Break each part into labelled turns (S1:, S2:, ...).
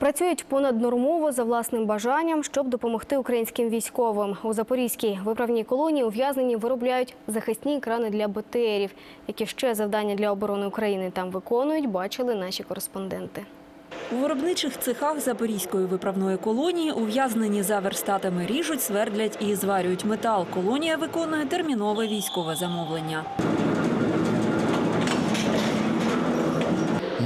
S1: Працюють понаднормово за власним бажанням, щоб допомогти українським військовим. У Запорізькій виправній колонії ув'язнені виробляють захисні екрани для БТРів. Які ще завдання для оборони України там виконують, бачили наші кореспонденти.
S2: У виробничих цехах Запорізької виправної колонії ув'язнені за верстатами ріжуть, свердлять і зварюють метал. Колонія виконує термінове військове замовлення.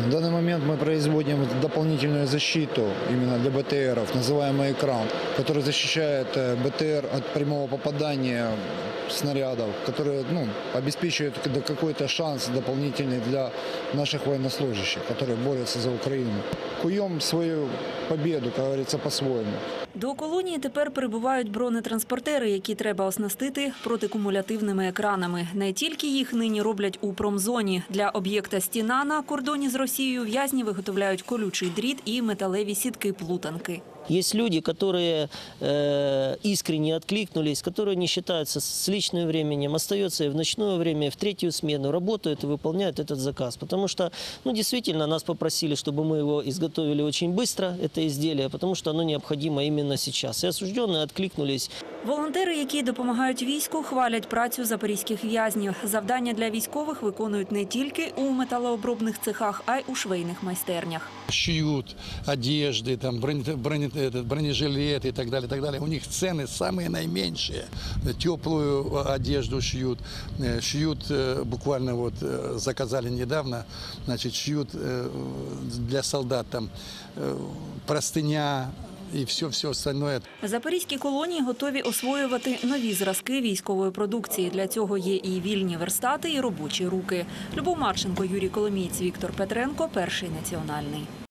S3: В данный момент мы производим дополнительную защиту именно для БТРов, называемый экран, который защищает э, БТР от прямого попадания снарядов, которые ну, обеспечивают когда- какой-то шанс дополнительный для наших военнослужащих, которые борются за Украину. Куем свою победу, как говорится, по-своему.
S2: До колонії тепер прибувають бронетранспортери, які треба оснастити протикумулятивними екранами. Не тільки їх нині роблять у промзоні. Для об'єкта «Стіна» на кордоні з Росією в'язні виготовляють колючий дріт і металеві сітки-плутанки.
S4: Есть люди, которые э, искренне откликнулись, которые не считаются с личным временем, остаются и в ночное время, и в третью смену, работают и выполняют этот заказ. Потому что, ну, действительно, нас попросили, чтобы мы его изготовили очень быстро, это изделие, потому что оно необходимо именно сейчас. И осужденные откликнулись.
S2: Волонтери, які допомагають війську, хвалять працю запорізьких в'язнів. Завдання для військових виконують не тільки у металообробних цехах, а й у швейних майстернях.
S5: шьют одежды, там, броне- броне- этот, бронежилеты и так далее, так далее. У них цены самые наименьшие. Теплую одежду шьют, э, шьют э, буквально вот э, заказали недавно, значит, шьют э, для солдат там э, простыня и все-все остальное.
S2: Запорізькі колонії готові освоювати нові зразки військової продукції. Для цього є і вільні верстати, і робочі руки. Любов Марченко, Юрій Коломієць, Віктор Петренко, перший національний.